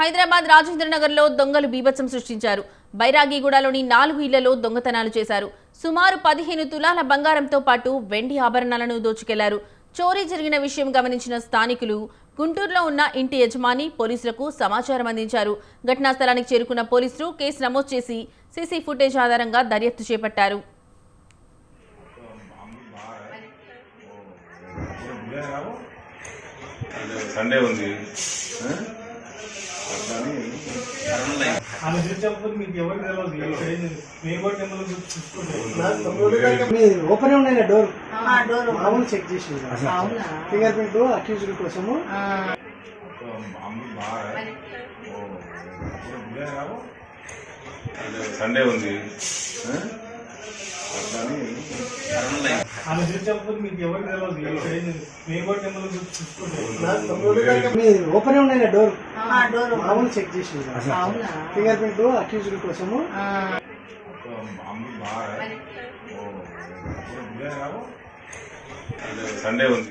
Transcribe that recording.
హైదరాబాద్ రాజేంద్రనగర్లో దొంగలు బీభత్సం సృష్టించారు. బైరాగిగూడలోని నాలుగు ఇళ్ళలో దొంగతనాలు చేశారు. సుమారు పదిహేను తులాల బంగారంతో పాటు వెండి ఆభరణాలను దోచుకెళ్ళారు. చోరీ జరిగిన విషయం గమనించిన స్థానికులు గుంటూరులో ఉన్న ఇంటి యజమాని పోలీసులకు సమాచారం అందించారు. ఘటనా స్థలానికి చేరుకున్న పోలీసులు కేసు నమోదు చేసి సీసీ ఫుటేజ్ ఆధారంగా దర్యాప్తు చేపట్టారు. సండే ఉంది. ఓపెన్ ఉన్నాయి డోర్? ఆ డోర్ మామూలు చెక్ చేసి అవునా? ఫింగర్ ప్రింట్ అక్యూజ్డ్ కోసము? ఆ, మామూలు బాగా. ఓ, అప్పుడు ఇదే రావు? సండే ఉంది. ఆ? అట్లని ఆమె చూసినప్పుడు మీకు ఎవరు తెలియదు మేము కూడా మిమ్మల్ని చూసుకుంటాం. మీ ఓపెన్ ఉన్నాయి డోర్? ఆ డోర్ మామూలు చెక్ చేసి అవునా? ఫింగర్ ప్రింట్ అక్యూజ్డ్ కోసము? సండే ఉంది.